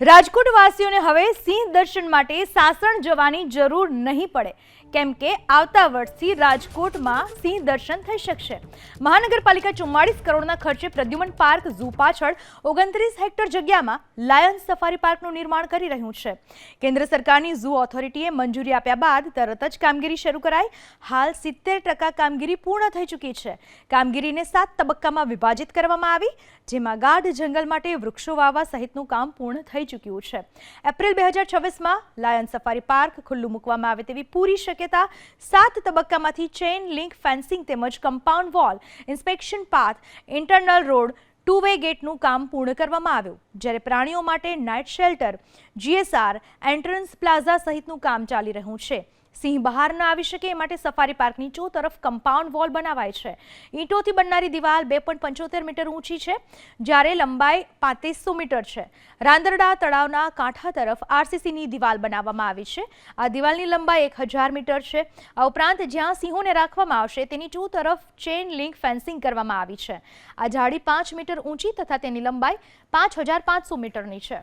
રાજકોટ વાસીઓને હવે સિંહ દર્શન માટે સાસણ જવાની જરૂર નહીં પડે, કેમ કે આવતા વર્ષથી રાજકોટમાં સિંહ દર્શન થઈ શકશે. મહાનગરપાલિકા ચુમ્માળીસ કરોડના ખર્ચે પ્રદ્યુમન પાર્ક ઝૂ પાછળ ઓગણત્રીસ હેક્ટર જગ્યામાં લાયન સફારી પાર્કનું નિર્માણ કરી રહ્યું છે. કેન્દ્ર સરકારની ઝૂ ઓથોરિટીએ મંજૂરી આપ્યા બાદ તરત જ કામગીરી શરૂ કરાઈ. હાલ સિત્તેર ટકા કામગીરી પૂર્ણ થઈ ચૂકી છે. કામગીરીને સાત તબક્કામાં વિભાજિત કરવામાં આવી, જેમાં ગાઢ જંગલ માટે વૃક્ષો વાવવા સહિતનું કામ પૂર્ણ થઈ ચૂક્યું છે. એપ્રિલ બે હજાર છવ્વીસમાં લાયન સફારી પાર્ક ખુલ્લું મૂકવામાં આવે તેવી પૂરી શક્યતા સાત તબક્કામાંથી ચેઇન લિંક ફેન્સિંગ તેમજ compound wall, inspection path, internal road two way ગેટનું કામ પૂર્ણ કરવામાં આવ્યું. જ્યારે પ્રાણીઓ માટે night shelter, GSR, entrance plaza સહિતનું કામ ચાલી રહ્યું છે. સિંહ બહાર ન આવી શકે એ માટે સફારી પાર્કની તરફ કમ્પાઉન્ડ વોલ બનાવાય છે. ઈંટોથી બનનારી દિવાલ બે પંચોતેર મીટર ઊંચી છે, જ્યારે લંબાઈ પાંત્રીસો મીટર છે. રાંદરડા તળાવના કાંઠા તરફ આરસીસીની દિવાલ બનાવવામાં આવી છે. આ દિવાલની લંબાઈ એક હજાર મીટર છે. આ ઉપરાંત જ્યાં સિંહોને રાખવામાં આવશે તેની ચો તરફ ચેઇન લિંક ફેન્સિંગ કરવામાં આવી છે. આ જાળી પાંચ મીટર ઊંચી તથા તેની લંબાઈ પાંચ હજાર પાંચસો મીટરની છે.